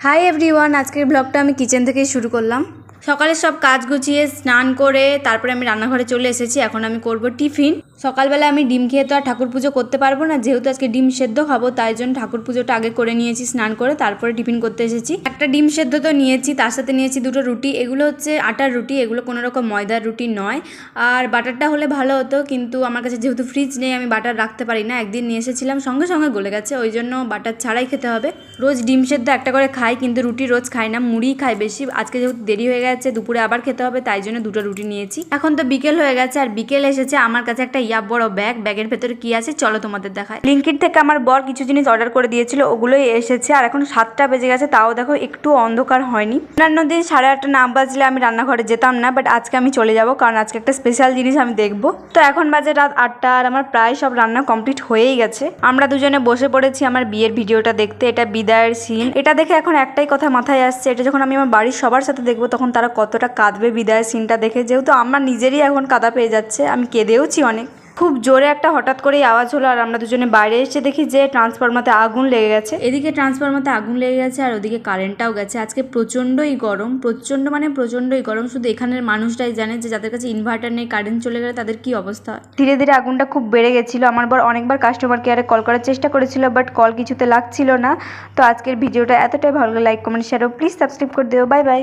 Hi everyone আজকের ব্লগটা আমি কিচেন থেকেই শুরু করলাম। সকালে সব কাজ গুছিয়ে, স্নান করে, তারপরে আমি রান্নাঘরে চলে এসেছি। এখন আমি করব টিফিন। সকালবেলা আমি ডিম খেয়ে তো আর ঠাকুর পুজো করতে পারব না। যেহেতু আজকে ডিম সেদ্ধ খাব, তাই জন্য ঠাকুর পুজোটা আগে করে নিয়েছি, স্নান করে তারপরে টিফিন করতে এসেছি। একটা ডিম সেদ্ধ তো নিয়েছি, তার সাথে নিয়েছি দুটো রুটি। এগুলো হচ্ছে আটার রুটি, এগুলো কোনো রকম ময়দার রুটি নয়। আর বাটারটা হলে ভালো হতো, কিন্তু আমার কাছে যেহেতু ফ্রিজ নেই, আমি বাটার রাখতে পারি না। একদিন নিয়ে এসেছিলাম, সঙ্গে সঙ্গে গলে গেছে, ওই জন্য বাটার ছাড়াই খেতে হবে। রোজ ডিম সেদ্ধ একটা করে খাই, কিন্তু রুটি রোজ খাই না, মুড়ি খাই বেশি। আজকে যেহেতু দেরি হয়ে গেছে, দুপুরে আবার খেতে হবে, তাই জন্য দুটো রুটি নিয়েছি। এখন তো বিকেল হয়ে গেছে, আর বিকেল এসেছে আমার কাছে একটা ইয়া বড় ব্যাগ। ব্যাগের ভেতরে কি আছে চলো তোমাদের দেখায় লিঙ্কিট থেকে আমার বর কিছু জিনিস অর্ডার করে দিয়েছিল, ওগুলোই এসেছে। আর এখন সাতটা বেজে গেছে, তাও দেখো একটু অন্ধকার হয়নি। অন্যান্য দিন সাড়ে আটটা না বাজলে আমি রান্নাঘরে যেতাম না বাট আজকে আমি চলে যাব, কারণ আজকে একটা স্পেশাল জিনিস আমি দেখব। তো এখন বাজে রাত আটটা, আর আমার প্রায় সব রান্না কমপ্লিট হয়েই গেছে। আমরা দুজনে বসে পড়েছি আমার বিয়ের ভিডিওটা দেখতে, এটা বিদায়ের সিন এটা দেখে এখন একটাই কথা মাথায় আসছে, এটা যখন আমি আমার বাড়ির সবার সাথে দেখব তখন তারা কতটা কাঁদবে বিদায়ের সিনটা দেখে। যেহেতু আমার নিজেরই এখন কাদা পেয়ে যাচ্ছে, আমি কেঁদেওছি অনেক। খুব জোরে একটা হঠাৎ করেই আওয়াজ হলো আর আমরা দুজনে বাইরে এসে দেখি যে ট্রান্সফরমাতে আগুন লেগে গেছে। এদিকে ট্রান্সফরমাতে আগুন লেগে গেছে আর ওদিকে কারেন্টটাও গেছে। আজকে প্রচণ্ডই গরম প্রচণ্ড মানে প্রচণ্ডই গরম। শুধু এখানের মানুষটাই জানে যে যাদের কাছে ইনভার্টার নেই কারেন্ট চলে গেলে তাদের কি অবস্থা হয়। ধীরে ধীরে আগুনটা খুব বেড়ে গেছিল। আমার বর অনেকবার কাস্টমার কেয়ারে কল করার চেষ্টা করেছিল বাট কল কিছুতে লাগছিল না। তো আজকের ভিডিওটা এতটাই ভালো লাইক কমেন্ট শেয়ারও প্লিজ সাবস্ক্রাইব করে দিও। Bye bye